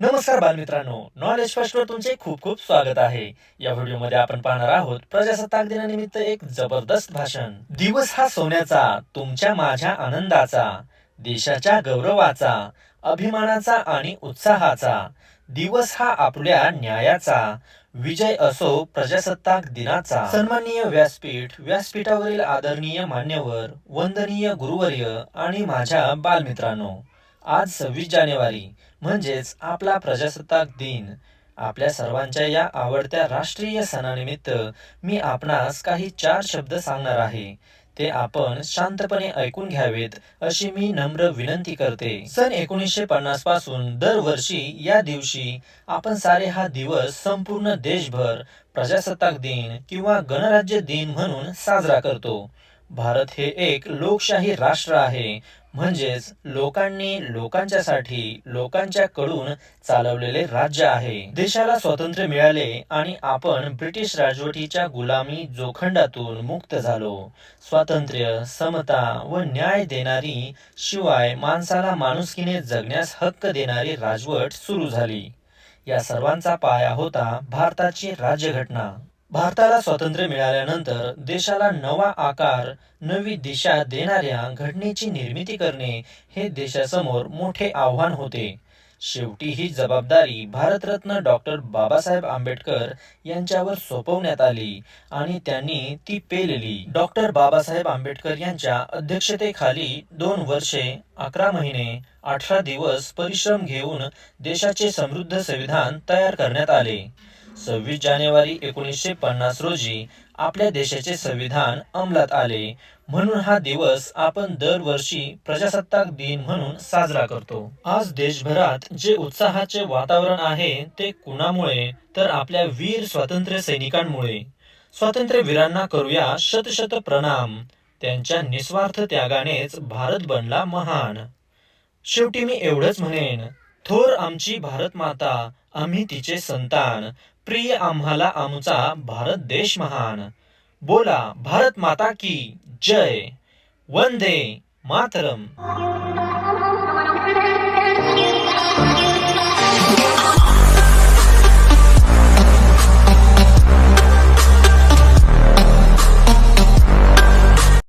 नमस्कार बालमित्रांनो. Knowledge first वर तुमचे खूप खूप स्वागत आहे. या व्हिडिओमध्ये आपण पाहणार आहोत प्रजासत्ताक दिनानिमित्त एक जबरदस्त भाषण. दिवस हा सोन्याचा तुमच्या माझ्या आनंदाचा देशाच्या गौरवाचा अभिमानाचा आणि उत्साहाचा. दिवस हा आपल्या न्यायाचा विजय असो प्रजासत्ताक दिनाचा. सन्माननीय व्यासपीठ व्यासपीठावरील आदरणीय मान्यवर वंदनीय गुरुवर्य आणि माझ्या बालमित्रांनो. आज सव्वीस जानेवारी म्हणजेच आपला प्रजासत्ताक दिन. आपल्या सर्वांच्या या आवडत्या राष्ट्रीय सणानिमित्त मी आपणास काही चार शब्द सांगणार आहे. ते आपण शांतपणे ऐकून घ्यावेत अशी मी नम्र विनंती करते. सन एकोणीसशे पन्नासपासून दरवर्षी या दिवशी आपण सारे हा दिवस संपूर्ण देशभर प्रजासत्ताक दिन किंवा गणराज्य दिन म्हणून साजरा करतो. भारत हे एक लोकशाही राष्ट्र आहे. म्हणजेच लोकांनी लोकांच्यासाठी लोकांच्या कडून चालवलेले राज्य आहे. देशाला स्वातंत्र्य मिळाले आणि आपण ब्रिटिश राजवटीच्या गुलामी जोखंडातून मुक्त झालो. स्वातंत्र्य समता व न्याय देणारी शिवाय माणसाला माणुसकीने जगण्यास हक्क देणारी राजवट सुरू झाली. या सर्वांचा पाया होता भारताची राज्यघटना. भारताला स्वातंत्र्य मिळाल्यानंतर देशाला नवा आकार नवी दिशा देणाऱ्या घटनेची निर्मिती करणे हे देशासमोर मोठे आव्हान होते. शेवटी ही जबाबदारी भारतरत्न डॉक्टर बाबासाहेब आंबेडकर यांच्यावर सोपवण्यात आली आणि त्यांनी ती पेलली. डॉक्टर बाबासाहेब आंबेडकर यांच्या अध्यक्षतेखाली दोन वर्षे अकरा महिने अठरा दिवस परिश्रम घेऊन देशाचे समृद्ध संविधान तयार करण्यात आले. सव्वीस जानेवारी एकोणीसशे पन्नास रोजी आपल्या देशाचे संविधान अंमलात आले. म्हणून हा दिवस आपण दरवर्षी प्रजासत्ताक दिन म्हणून साजरा करतो. आज देशभरात जे उत्साहाचे वातावरण आहे ते कुणामुळे? तर आपल्या वीर स्वातंत्र्य सैनिकांमुळे. स्वातंत्र्यवीरांना करूया शतशत प्रणाम. त्यांच्या निस्वार्थ त्यागानेच भारत बनला महान. शेवटी मी एवढंच म्हणेन थोर आमची भारत माता आम्ही तिचे संतान. प्रिय आम्हाला आमचा भारत देश महान. बोला भारत माता की जय. वंदे मातरम.